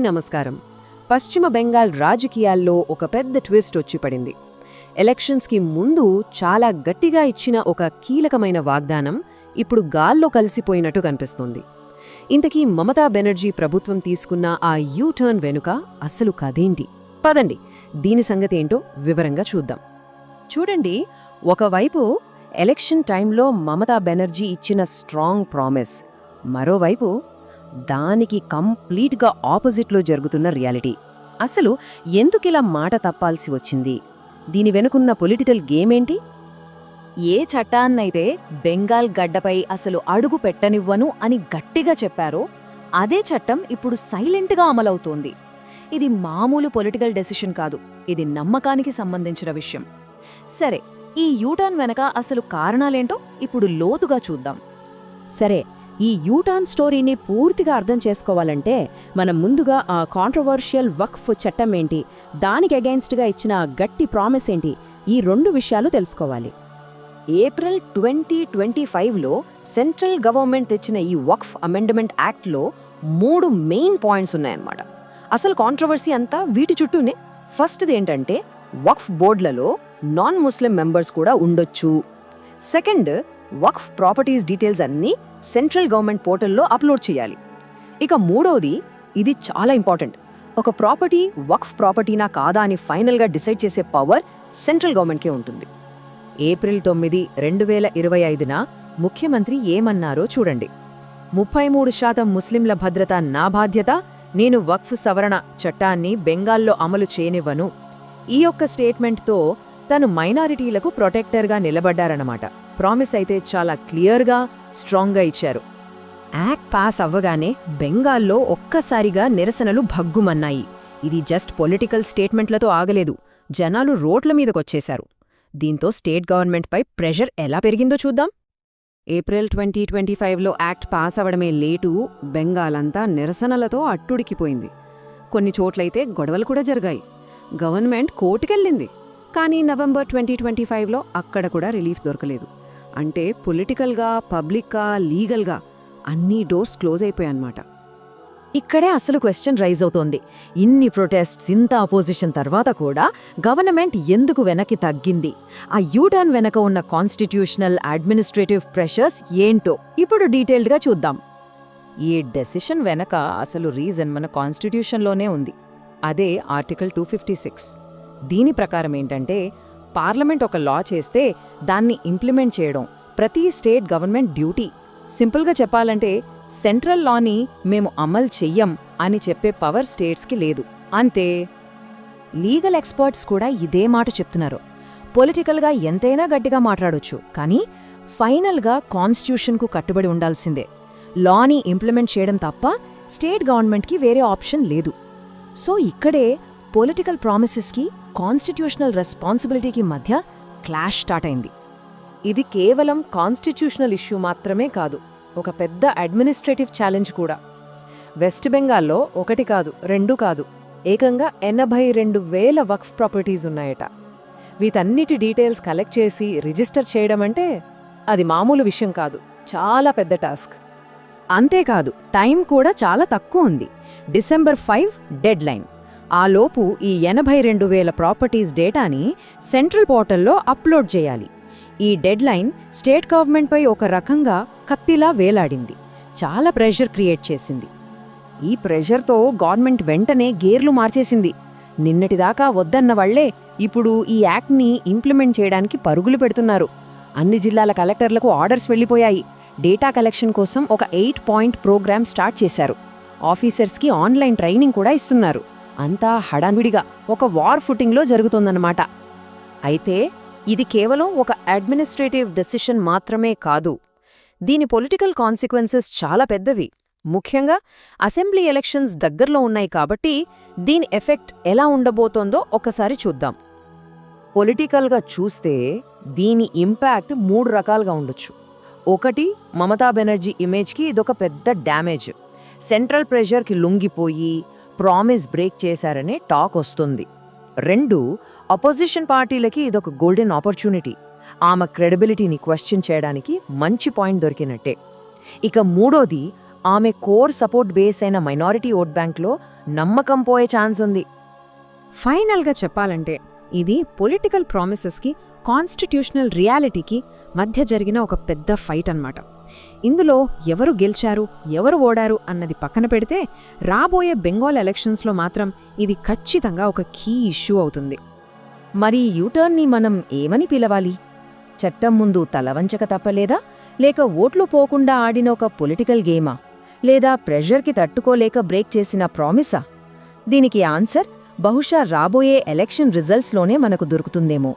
నమస్కారం. పశ్చిమ బెంగాల్ రాజకీయాల్లో ఒక పెద్ద ట్విస్ట్ వచ్చి పడింది. ఎలక్షన్స్కి ముందు చాలా గట్టిగా ఇచ్చిన ఒక కీలకమైన వాగ్దానం ఇప్పుడు గాల్లో కలిసిపోయినట్టు కనిపిస్తోంది. ఇంతకీ మమతా బెనర్జీ ప్రభుత్వం తీసుకున్న ఆ యూ టర్న్ వెనుక అసలు కదేంటి పదండి దీని సంగతేంటో వివరంగా చూద్దాం. చూడండి ఒకవైపు ఎలక్షన్ టైంలో మమతా బెనర్జీ ఇచ్చిన స్ట్రాంగ్ ప్రామిస్ మరోవైపు దానికి కంప్లీట్గా ఆపోజిట్లో జరుగుతున్న రియాలిటీ. అసలు ఎందుకిలా మాట తప్పాల్సి వచ్చింది? దీని వెనుకున్న పొలిటికల్ గేమ్ ఏంటి ఏ చట్టాన్నైతే బెంగాల్ గడ్డపై అసలు అడుగు పెట్టనివ్వను అని గట్టిగా చెప్పారో అదే చట్టం ఇప్పుడు సైలెంట్గా అమలవుతోంది. ఇది మామూలు పొలిటికల్ డెసిషన్ కాదు ఇది నమ్మకానికి సంబంధించిన విషయం. సరే ఈ యూటర్న్ వెనక అసలు కారణాలేంటో ఇప్పుడు లోతుగా చూద్దాం. సరే ఈ యూటాన్ స్టోరీని పూర్తిగా అర్థం చేసుకోవాలంటే మనం ముందుగా ఆ కాంట్రవర్షియల్ వక్ఫ్ చట్టం ఏంటి? దానికి అగైన్స్ట్గా ఇచ్చిన గట్టి ప్రామిస్ ఏంటి? ఈ రెండు విషయాలు తెలుసుకోవాలి. ఏప్రిల్ ట్వంటీ ట్వంటీ ఫైవ్లో సెంట్రల్ గవర్నమెంట్ తెచ్చిన ఈ వక్ఫ్ అమెండ్మెంట్ యాక్ట్లో మూడు మెయిన్ పాయింట్స్ ఉన్నాయన్నమాట. అసలు కాంట్రవర్సీ అంతా వీటి చుట్టూనే? ఫస్ట్ది ఏంటంటే వక్ఫ్ బోర్డులలో నాన్ ముస్లిం మెంబర్స్ కూడా ఉండొచ్చు. సెకండ్ వక్ఫ్ ప్రాపర్టీస్ డీటెయిల్స్ అన్నీ సెంట్రల్ గవర్నమెంట్ పోర్టల్లో అప్లోడ్ చేయాలి. ఇక మూడవది ఇది చాలా ఇంపార్టెంట్. ఒక ప్రాపర్టీ వక్ఫ్ ప్రాపర్టీనా కాదా అని ఫైనల్గా డిసైడ్ చేసే పవర్ సెంట్రల్ గవర్నమెంట్కే ఉంటుంది. ఏప్రిల్ తొమ్మిది రెండు వేల ఇరవై ఐదున ముఖ్యమంత్రి ఏమన్నారో చూడండి. ముప్పై మూడు శాతం ముస్లింల భద్రత నా బాధ్యత నేను వక్ఫ్ సవరణ చట్టాన్ని బెంగాల్లో అమలు చేయనివ్వను. ఈ యొక్క స్టేట్మెంట్తో తను మైనారిటీలకు ప్రొటెక్టర్గా నిలబడ్డారన్నమాట. ప్రామిస్ అయితే చాలా క్లియర్గా స్ట్రాంగ్గా ఇచ్చారు. యాక్ట్ పాస్ అవ్వగానే బెంగాల్లో ఒక్కసారిగా నిరసనలు భగ్గుమన్నాయి. ఇది జస్ట్ పొలిటికల్ స్టేట్మెంట్లతో ఆగలేదు. జనాలు రోడ్ల మీదకొచ్చేశారు. దీంతో స్టేట్ గవర్నమెంట్పై ప్రెషర్ ఎలా పెరిగిందో చూద్దాం. ఏప్రిల్ ట్వంటీ ట్వంటీ ఫైవ్లో యాక్ట్ పాస్ అవడమే లేటు బెంగాల్ అంతా నిరసనలతో అట్టుడికిపోయింది. కొన్ని చోట్లయితే గొడవలు కూడా జరిగాయి. గవర్నమెంట్ కోర్టుకెళ్ళింది. కానీ నవంబర్ ట్వంటీ ట్వంటీ ఫైవ్లో అక్కడ కూడా రిలీఫ్ దొరకలేదు. అంటే పొలిటికల్గా పబ్లిక్గా లీగల్గా అన్ని డోర్స్ క్లోజ్ అయిపోయాయన్నమాట ఇక్కడే అసలు క్వశ్చన్ రైజ్ అవుతోంది. ఇన్ని ప్రొటెస్ట్స్ ఇంత అపోజిషన్ తర్వాత కూడా గవర్నమెంట్ ఎందుకు వెనక్కి తగ్గింది? ఆ యూటర్న్ వెనక ఉన్న కాన్స్టిట్యూషనల్ అడ్మినిస్ట్రేటివ్ ప్రెషర్స్ ఏంటో ఇప్పుడు డీటెయిల్డ్గా చూద్దాం. ఈ డెసిషన్ వెనక అసలు రీజన్ మన కాన్స్టిట్యూషన్లోనే ఉంది. అదే ఆర్టికల్ టూ ఫిఫ్టీ సిక్స్. దీని ప్రకారం ఏంటంటే పార్లమెంట్ ఒక లా చేస్తే దాన్ని ఇంప్లిమెంట్ చేయడం ప్రతి స్టేట్ గవర్నమెంట్ డ్యూటీ. సింపుల్గా చెప్పాలంటే సెంట్రల్ లాని మేము అమలు చెయ్యం అని చెప్పే పవర్ స్టేట్స్కి లేదు. అంతే. లీగల్ ఎక్స్పర్ట్స్ కూడా ఇదే మాట చెప్తున్నారు. పొలిటికల్గా ఎంతైనా గట్టిగా మాట్లాడొచ్చు కానీ ఫైనల్గా కాన్స్టిట్యూషన్కు కట్టుబడి ఉండాల్సిందే. లాని ఇంప్లిమెంట్ చేయడం తప్ప స్టేట్ గవర్నమెంట్కి వేరే ఆప్షన్ లేదు. సో ఇక్కడే పొలిటికల్ ప్రామిసెస్కి కాన్స్టిట్యూషనల్ రెస్పాన్సిబిలిటీకి మధ్య క్లాష్ స్టార్ట్ అయింది. ఇది కేవలం కాన్స్టిట్యూషనల్ ఇష్యూ మాత్రమే కాదు ఒక పెద్ద అడ్మినిస్ట్రేటివ్ ఛాలెంజ్ కూడా. వెస్ట్ బెంగాల్లో ఒకటి కాదు రెండు కాదు ఏకంగా ఎనభై రెండు వేల వక్ఫ్ ప్రాపర్టీస్ ఉన్నాయట. వీటన్నిటి డీటెయిల్స్ కలెక్ట్ చేసి రిజిస్టర్ చేయడం అంటే అది మామూలు విషయం కాదు చాలా పెద్ద టాస్క్. అంతేకాదు టైం కూడా చాలా తక్కువ ఉంది. December five deadline. ఆలోపు ఈ ఎనభై రెండు వేల ప్రాపర్టీస్ డేటాని సెంట్రల్ పోర్టల్లో అప్లోడ్ చేయాలి. ఈ డెడ్లైన్ స్టేట్ గవర్నమెంట్పై ఒక రకంగా కత్తిలా వేలాడింది. చాలా ప్రెషర్ క్రియేట్ చేసింది. ఈ ప్రెషర్తో గవర్నమెంట్ వెంటనే గేర్లు మార్చేసింది. నిన్నటిదాకా వద్దన్న వాళ్ళే ఇప్పుడు ఈ యాక్ట్ని ఇంప్లిమెంట్ చేయడానికి పరుగులు పెడుతున్నారు. అన్ని జిల్లాల కలెక్టర్లకు ఆర్డర్స్ వెళ్ళిపోయాయి. డేటా కలెక్షన్ కోసం ఒక ఎయిట్ పాయింట్ ప్రోగ్రామ్ స్టార్ట్ చేశారు. ఆఫీసర్స్కి ఆన్లైన్ ట్రైనింగ్ కూడా ఇస్తున్నారు. అంతా హడాన్విడిగా ఒక వార్ ఫుటింగ్లో జరుగుతుందన్నమాట. అయితే ఇది కేవలం ఒక అడ్మినిస్ట్రేటివ్ డెసిషన్ మాత్రమే కాదు. దీని పొలిటికల్ కాన్సిక్వెన్సెస్ చాలా పెద్దవి. ముఖ్యంగా అసెంబ్లీ ఎలక్షన్స్ దగ్గరలో ఉన్నాయి కాబట్టి దీని ఎఫెక్ట్ ఎలా ఉండబోతోందో ఒకసారి చూద్దాం. పొలిటికల్గా చూస్తే దీని ఇంపాక్ట్ మూడు రకాలుగా ఉండొచ్చు. ఒకటి మమతా బెనర్జీ ఇమేజ్కి ఇదొక పెద్ద డ్యామేజ్. సెంట్రల్ ప్రెషర్కి లొంగిపోయి ప్రామిస్ బ్రేక్ చేశారనే టాక్ వస్తుంది. రెండు అపోజిషన్ పార్టీలకి ఇదొక గోల్డెన్ ఆపర్చునిటీ. ఆమె క్రెడిబిలిటీని క్వశ్చన్ చేయడానికి మంచి పాయింట్ దొరికినట్టే. ఇక మూడోది ఆమె కోర్ సపోర్ట్ బేస్ అయిన మైనారిటీ ఓట్ బ్యాంక్లో నమ్మకం పోయే ఛాన్స్ ఉంది. ఫైనల్గా చెప్పాలంటే ఇది పొలిటికల్ ప్రామిసెస్కి కాన్స్టిట్యూషనల్ రియాలిటీకి మధ్య జరిగిన ఒక పెద్ద ఫైట్ అన్నమాట. ఇందులో ఎవరు గెలిచారు ఎవరు ఓడారు అన్నది పక్కన పెడితే రాబోయే బెంగాల్ ఎలక్షన్స్లో మాత్రం ఇది ఖచ్చితంగా ఒక కీ ఇష్యూ అవుతుంది. మరి యూటర్న్ని మనం ఏమని పిలవాలి? చట్టం ముందు తలవంచక తప్పలేదా? లేక ఓట్లు పోకుండా ఆడిన ఒక పొలిటికల్ గేమా? లేదా ప్రెషర్కి తట్టుకోలేక బ్రేక్ చేసిన ప్రామిసా? దీనికి ఆన్సర్ బహుశా రాబోయే ఎలక్షన్ రిజల్ట్స్లోనే మనకు దొరుకుతుందేమో.